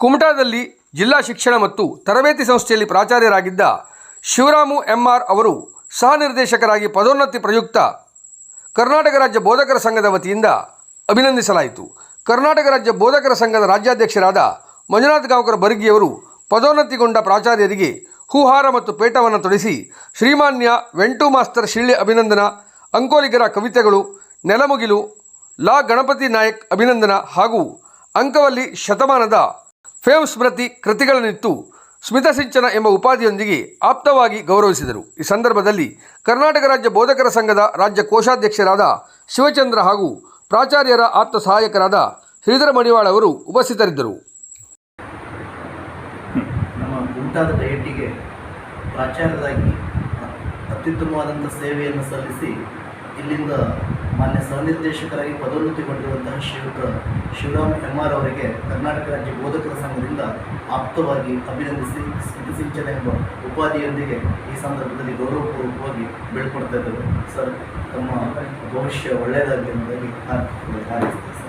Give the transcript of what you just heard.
ಕುಮಟಾದಲ್ಲಿ ಜಿಲ್ಲಾ ಶಿಕ್ಷಣ ಮತ್ತು ತರಬೇತಿ ಸಂಸ್ಥೆಯಲ್ಲಿ ಪ್ರಾಚಾರ್ಯರಾಗಿದ್ದ ಶಿವರಾಮು ಎಂಆರ್ ಅವರು ಸಹ ನಿರ್ದೇಶಕರಾಗಿ ಪದೋನ್ನತಿ ಪ್ರಯುಕ್ತ ಕರ್ನಾಟಕ ರಾಜ್ಯ ಬೋಧಕರ ಸಂಘದ ವತಿಯಿಂದ ಅಭಿನಂದಿಸಲಾಯಿತು. ಕರ್ನಾಟಕ ರಾಜ್ಯ ಬೋಧಕರ ಸಂಘದ ರಾಜ್ಯಾಧ್ಯಕ್ಷರಾದ ಮಂಜುನಾಥ್ ಗಾಂವ್ಕರ್ ಬರ್ಗಿಯವರು ಪದೋನ್ನತಿಗೊಂಡ ಪ್ರಾಚಾರ್ಯರಿಗೆ ಹೂಹಾರ ಮತ್ತು ಪೇಟವನ್ನು ತೊಡಿಸಿ ಶ್ರೀಮಾನ್ಯ ವೆಂಟು ಮಾಸ್ತರ್ ಶಿಳ್ಳೆ ಅಭಿನಂದನ, ಅಂಕೋಲಿಗರ ಕವಿತೆಗಳು, ನೆಲಮುಗಿಲು, ಲಾ ಗಣಪತಿ ನಾಯಕ್ ಅಭಿನಂದನ ಹಾಗೂ ಅಂಕವಲ್ಲಿ ಶತಮಾನದ ಫೇಮ್ ಸ್ಮೃತಿ ಕೃತಿಗಳನ್ನಿತ್ತು ಸ್ಮಿತಸಿಂಚನ ಎಂಬ ಉಪಾಧಿಯೊಂದಿಗೆ ಆಪ್ತವಾಗಿ ಗೌರವಿಸಿದರು. ಈ ಸಂದರ್ಭದಲ್ಲಿ ಕರ್ನಾಟಕ ರಾಜ್ಯ ಬೋಧಕರ ಸಂಘದ ರಾಜ್ಯ ಕೋಶಾಧ್ಯಕ್ಷರಾದ ಶಿವಚಂದ್ರ ಹಾಗೂ ಪ್ರಾಚಾರ್ಯರ ಆಪ್ತ ಸಹಾಯಕರಾದ ಶ್ರೀಧರ ಮಡಿವಾಳ ಅವರು ಉಪಸ್ಥಿತರಿದ್ದರು. ಪ್ರಾಚಾರ್ಯರಾಗಿ ಅತ್ಯುತ್ತಮವಾದಂಥ ಸೇವೆಯನ್ನು ಸಲ್ಲಿಸಿ ಇಲ್ಲಿಂದ ಮಾನ್ಯ ಸಹನಿರ್ದೇಶಕರಾಗಿ ಪದೋನ್ನತಿಗೊಂಡಿರುವಂತಹ ಶ್ರೀಯುತ ಶಿವರಾಮ್ ಎಂ ಆರ್ ಅವರಿಗೆ ಕರ್ನಾಟಕ ರಾಜ್ಯ ಬೋಧಕರ ಸಂಘದಿಂದ ಆಪ್ತವಾಗಿ ಅಭಿನಂದಿಸಿ ಸ್ಮೃತಿಸಿಂಚನ ಎಂಬ ಉಪಾಧಿಯೊಂದಿಗೆ ಈ ಸಂದರ್ಭದಲ್ಲಿ ಗೌರವಪೂರ್ವಕವಾಗಿ ಬೀಳ್ಕೊಡ್ತಾ ಇದ್ದಾರೆ ಸರ್ ತಮ್ಮ ಭವಿಷ್ಯ ಒಳ್ಳೆಯದಾಗಲಿ ಎಂಬುದಾಗಿ ಹಾರೈಸ್ತೀವಿ ಸರ್.